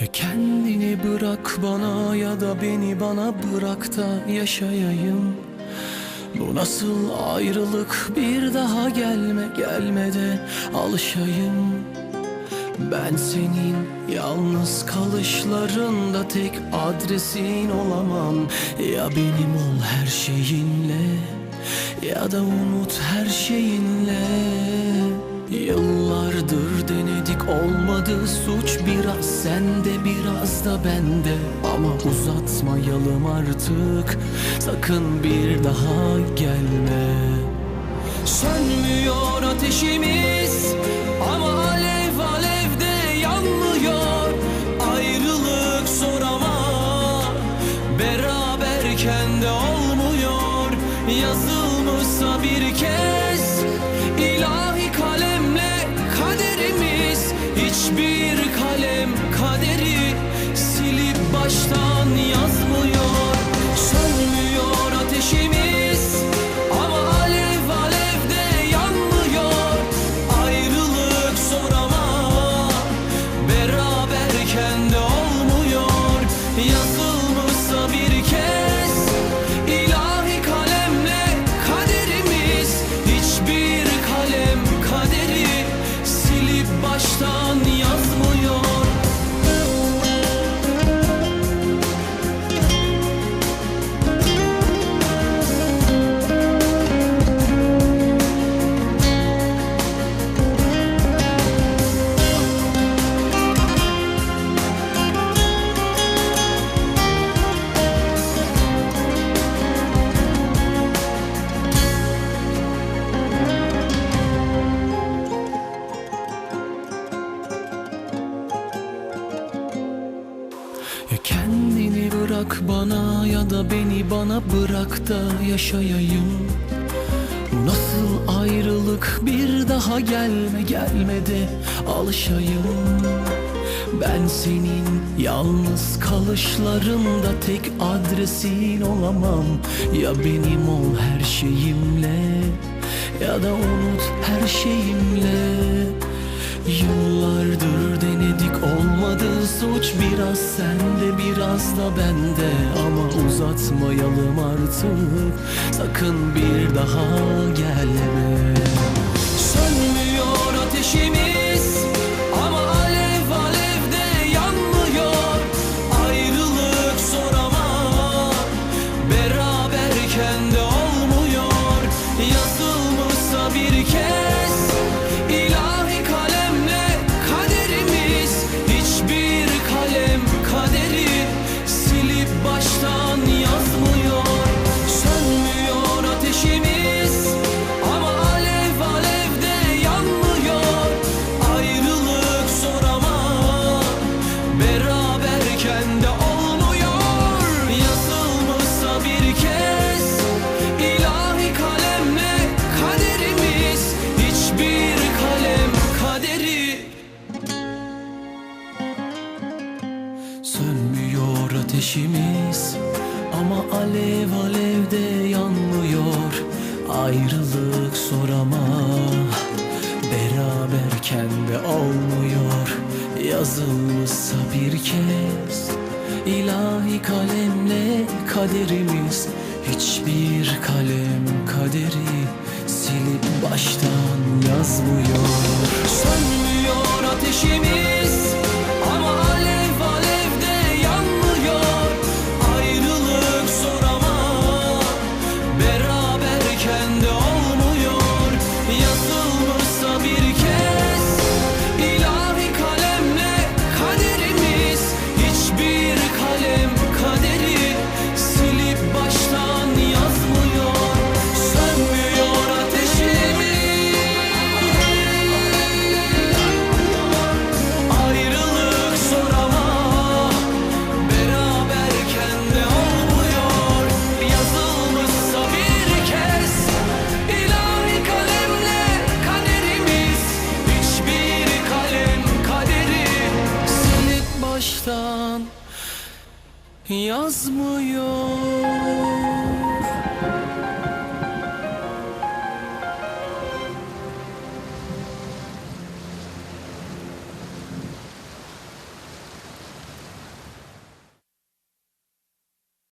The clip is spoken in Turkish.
Ya kendini bırak bana ya da beni bana bırak da yaşayayım. Bu nasıl ayrılık? Bir daha gelme gelmede alışayım. Ben senin yalnız kalışlarında tek adresin olamam. Ya benim ol her şeyinle ya da unut her şeyinle. Yıllardır olmadı suç biraz sende biraz da bende. Ama uzatmayalım artık sakın bir daha gelme. Sönmüyor ateşimiz ama alev alevde yanmıyor. Ayrılık zor ama beraberken de olmuyor. Yazılmışsa bir kez ilahi baştan yazmıyor Ya kendini bırak bana ya da beni bana bırak da yaşayayım. Nasıl ayrılık bir daha gelme gelmedi alışayım. Ben senin yalnız kalışlarında tek adresin olamam. Ya benim ol her şeyimle ya da unut her şeyimle. Yıllardır denedik olmadı suç biraz sende biraz da bende. Ama uzatmayalım artık. Sakın bir daha gelme Sönmüyor ateşimiz. Ama alev alevde yanmıyor. Ayrılık zor ama beraberken de olmuyor. Yazılmışsa bir kez ilahi kalemle kaderimiz. Hiçbir kalem kaderi silip baştan yazmıyor. Sönmüyor ateşimiz yazmıyor.